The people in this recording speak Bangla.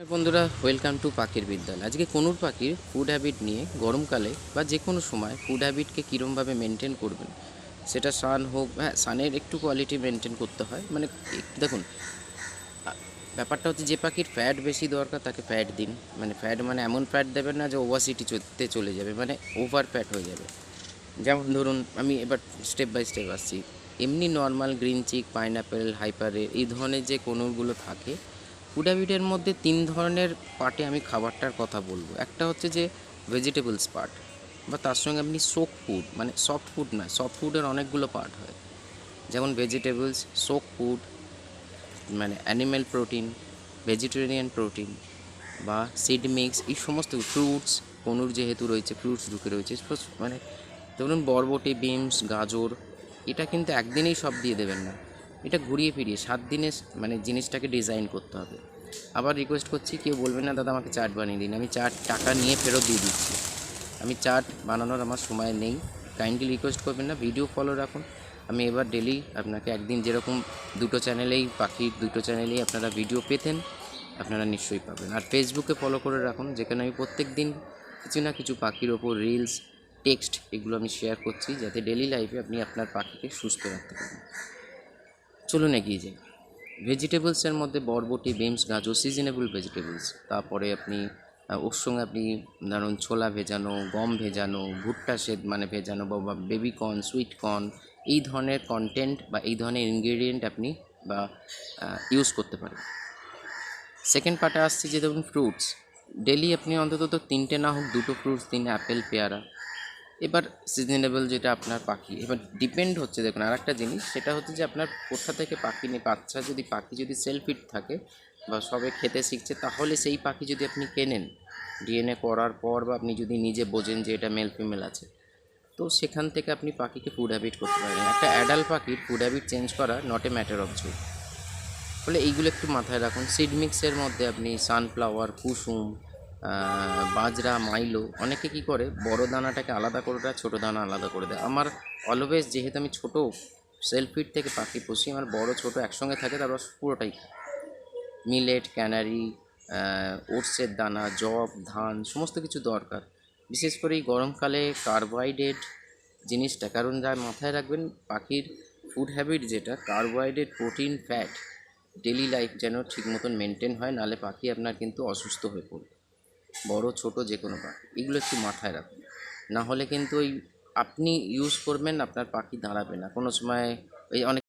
বন্ধুরা ওয়েলকাম টু পাখির বিদ্যালয়। আজকে কোনুর পাখির ফুড হ্যাবিট নিয়ে গরমকালে বা যে কোনো সময় ফুড হ্যাবিটকে কীরমভাবে মেনটেন করবেন, সেটা সান হোক হ্যাঁ সানের একটু কোয়ালিটি মেনটেন করতে হয়। মানে দেখুন ব্যাপারটা হচ্ছে যে পাখির ফ্যাট বেশি দরকার, তাকে ফ্যাট দিন। মানে ফ্যাট মানে এমন ফ্যাট দেবেন না যে ওভাসিটি চলতে চলে যাবে মানে ওভার ফ্যাট হয়ে যাবে। যেমন ধরুন, আমি এবার স্টেপ বাই স্টেপ আসছি। এমনি নর্মাল গ্রিন চিক পাইনাপেল হাইপারে এই ধরনের যে কোনোগুলো থাকে ফুডাবিটের মধ্যে তিন ধরনের পার্টে আমি খাবারটার কথা বলব। একটা হচ্ছে যে ভেজিটেবলস পার্ট বা তার সঙ্গে আপনি সোক ফুড মানে সফট ফুড না সফট ফুডের অনেকগুলো পার্ট হয়। যেমন ভেজিটেবলস সোক ফুড মানে অ্যানিম্যাল প্রোটিন ভেজিটেরিয়ান প্রোটিন বা সিড মিক্স এই সমস্ত ফ্রুটস কনুর যেহেতু রয়েছে ফ্রুটস ঢুকে রয়েছে মানে ধরুন বরবটি বিনস গাজর, এটা কিন্তু একদিনেই সব দিয়ে দেবেন না। এটা ঘুরিয়ে ফিরিয়ে সাত দিনে মানে জিনিসটাকে ডিজাইন করতে হবে। আবার রিকোয়েস্ট করছি, কেউ বলবেন না, দাদা, আমাকে চাট বানিয়ে দিন। আমি চাট টাকা নিয়ে ফেরত দিয়ে দিচ্ছি। আমি চাট বানানোর আমার সময় নেই। কাইন্ডলি রিকোয়েস্ট করবেন না ভিডিও ফলো রাখুন। আমি এবার ডেলি আপনাকে একদিন যেরকম দুটো চ্যানেলেই পাখির দুটো চ্যানেলেই আপনারা ভিডিও পেতেন, আপনারা নিশ্চয়ই পাবেন। আর ফেসবুকে ফলো করে রাখুন, যেখানে আমি প্রত্যেক দিন কিছু না কিছু পাখির ওপর রিলস টেক্সট এগুলো আমি শেয়ার করছি, যাতে ডেলি লাইফে আপনি আপনার পাখিকে সুস্থ রাখতে পারেন। চলুন এগিয়ে যাই। ভেজিটেবলসের মধ্যে বরবটি, বিমস, গাজর, সিজনেবল ভেজিটেবলস। তারপরে আপনি ওর সঙ্গে আপনি ধরুন ছোলা ভেজানো, গম ভেজানো, ভুট্টা সেদ মানে ভেজানো বা বেবি কর্ন সুইট কর্ন এই ধরনের কন্টেন্ট বা, এই ধরনের ইনগ্রেডিয়েন্ট আপনি বা ইউজ করতে পারেন। সেকেন্ড পার্টে আসছি যে ধরুন ফ্রুটস ডেলি আপনি অন্তত তিনটে না হোক দুটো ফ্রুটস দিন অ্যাপেল পেয়ারা এবার সিজনেবল যেটা আপনার পাখি, এবার ডিপেন্ড হচ্ছে দেখুন আর একটা জিনিস সেটা হচ্ছে যে আপনার কোথা থেকে পাখি নিয়ে বাচ্চা যদি, পাখি যদি সেলফিট থাকে বা সবে খেতে শিখছে, তাহলে সেই পাখি যদি আপনি কেনেন ডিএনএ করার পর বা আপনি যদি নিজে বোঝেন যে এটা মেল ফিমেল আছে, তো সেখান থেকে আপনি পাখিকে ফুড হ্যাবিট করতে পারেন একটা অ্যাডাল্ট পাখির ফুড হ্যাবিট চেঞ্জ করা নট এ ম্যাটার অফ জু ফলে এইগুলো একটু মাথায় রাখুন। সিড মিক্সের মধ্যে আপনি সানফ্লাওয়ার কুসুম বাজরা, মাইলো, অনেকে কি করে, বড় দানাটাকে আলাদা করে দেয়, ছোটো দানা আলাদা করে দেয়। আমার অলওয়েজ যেহেতু আমি ছোট সেলফ ফিড থেকে পাখি পুষি, আমার বড়, ছোট একসঙ্গে থাকে, তারপর পুরোটাই মিলেট ক্যানারি ওটসের দানা জব ধান, সমস্ত কিছু দরকার। বিশেষ করে এই গরমকালে কার্বোহাইড্রেট জিনিসটা, কারণ যা মাথায় রাখবেন, পাখির ফুড হ্যাবিট যেটা carbohydrate protein fat daily life যেন ঠিক মতন মেনটেন হয়, নাহলে পাখি আপনার কিন্তু অসুস্থ হয়ে পড়বে। বড়, ছোট যে কোনো পাখি এগুলো একটু মাথায় রাখুন। না হলে কিন্তু ওই আপনি ইউজ করবেন, আপনার পাখি দাঁড়াবে না। কোনো সময় ওই অনেক